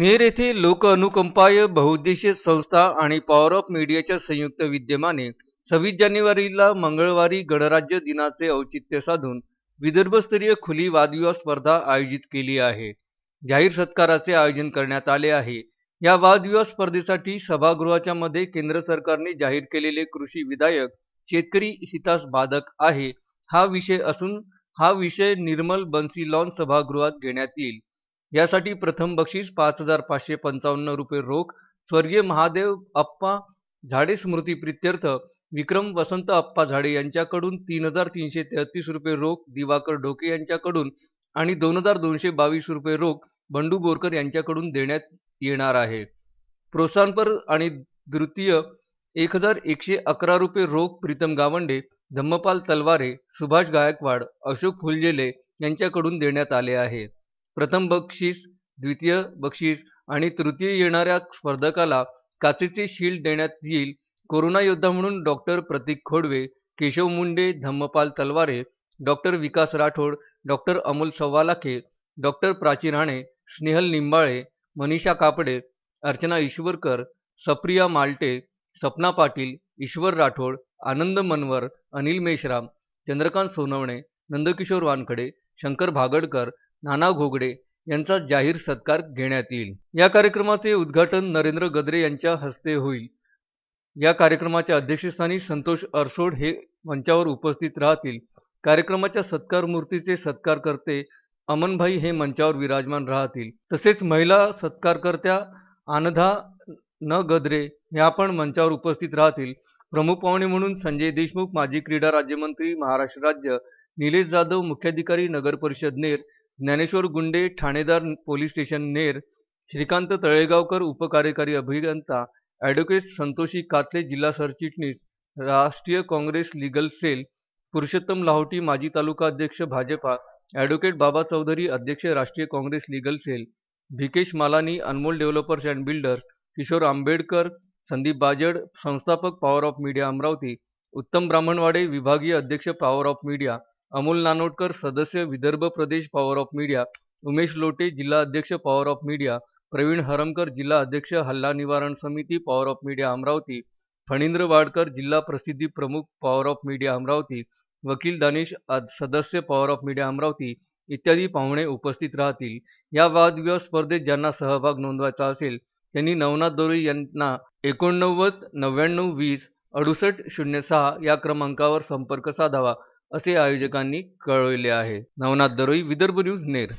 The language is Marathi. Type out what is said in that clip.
नेर येथे लोक अनुकंपाय बहुउद्देशीय संस्था आणि पॉवर ऑफ मीडियाच्या संयुक्त विद्यमाने सव्वीस जानेवारीला मंगळवारी गणराज्य दिनाचे औचित्य साधून विदर्भस्तरीय खुली वादविवाद स्पर्धा आयोजित केली आहे. जाहीर सत्काराचे आयोजन करण्यात आले आहे. या वादविवाद स्पर्धेसाठी सभागृहाच्या मध्ये केंद्र सरकारने जाहीर केलेले कृषी विधायक शेतकरी हितास बाधक आहे. हा विषय असून हा विषय निर्मल बन्सी लॉन सभागृहात घेण्यात येईल. यासाठी प्रथम बक्षीस पाच हजार पाचशे पंचावन्न रुपये रोख स्वर्गीय महादेव अप्पा झाडे स्मृती प्रित्यर्थ विक्रम वसंत अप्पा झाडे यांच्याकडून तीन हजार तीनशे तेहतीस रुपये रोख दिवाकर ढोके यांच्याकडून आणि दोन हजार दोनशे बावीस रुपये रोख बंडू बोरकर यांच्याकडून देण्यात येणार आहे. प्रोत्साहनपर आणि द्वितीय एक हजार एकशे अकरा रुपये रोख प्रीतम गावंडे धम्मपाल तलवारे सुभाष गायकवाड अशोक फुलजेले यांच्याकडून देण्यात आले आहे. प्रथम बक्षीस द्वितीय बक्षीस आणि तृतीय येणाऱ्या स्पर्धकाला काचेचे शील्ड देण्यात येईल. कोरोना योद्धा म्हणून doctor Pratik Khodave Keshav Munde Dhammapal Talware doctor Vikas Rathod doctor Amol Savvalakhe doctor Prachi Rane Snehal Nimbale Manisha Kapade Archana Ishwarkar Sapriya Malte Sapna Patil Ishwar Rathod Anand Manwar Anil Meshram Chandrakant Sonawane Nandkishor Wankhade Shankar Bhagadkar Nana Ghogade यांचा जाहीर सत्कार घेण्यात येईल. या कार्यक्रमाचे उद्घाटन नरेंद्र गद्रे यांच्या हस्ते होईल. या कार्यक्रमाच्या अध्यक्षस्थानी संतोष अरसोड हे मंचावर उपस्थित राहतील. कार्यक्रमाच्या सत्कार मूर्तीचे सत्कारकर्ते अमनभाई हे मंचावर विराजमान राहतील. तसेच महिला सत्कारकर्त्या आनधा न गद्रे ह्या पण मंचावर उपस्थित राहतील. प्रमुख पाहुणे म्हणून संजय देशमुख माजी क्रीडा राज्यमंत्री महाराष्ट्र राज्य निलेश जाधव मुख्याधिकारी नगर परिषद नेर ज्ञानेश्वर गुंडे ठाणेदार पोलीस स्टेशन नेर श्रीकांत तळेगावकर उपकार्यकारी अभियंता ॲडव्होकेट संतोषी कातले जिल्हा सरचिटणीस राष्ट्रीय Congress legal cell Purushottam Lahoti माजी तालुका अध्यक्ष भाजपा ॲडव्होकेट बाबा चौधरी अध्यक्ष राष्ट्रीय Congress legal cell Bhikesh Malani Anmol developers and builders Kishor Ambedkar Sandeep Bajad संस्थापक power of media Amravati Uttam Brahmanwade विभागीय अध्यक्ष power of media Amol Nanotkar सदस्य विदर्भ प्रदेश power of media Umesh Lote जिल्हा अध्यक्ष Power of Media Pravin Haramkar जिल्हा अध्यक्ष हल्ला निवारण समिती Power of Media Amravati Phanindra Wadkar जिल्हा प्रसिद्धी प्रमुख पॉवर ऑफ मीडिया अमरावती वकील दानिश सदस्य पॉवर ऑफ मीडिया अमरावती इत्यादी पाहुणे उपस्थित राहतील. या वादविवाद स्पर्धेत ज्यांना सहभाग नोंदवायचा असेल त्यांनी नवनाथ दोरी यांना एकोणनव्वद नव्याण्णव वीस अडुसष्ट शून्य सहा या क्रमांकावर संपर्क साधावा. असे आयोजकांनी कळविले आहे. नवनाथ दरोई विदर्भ न्यूज नेर.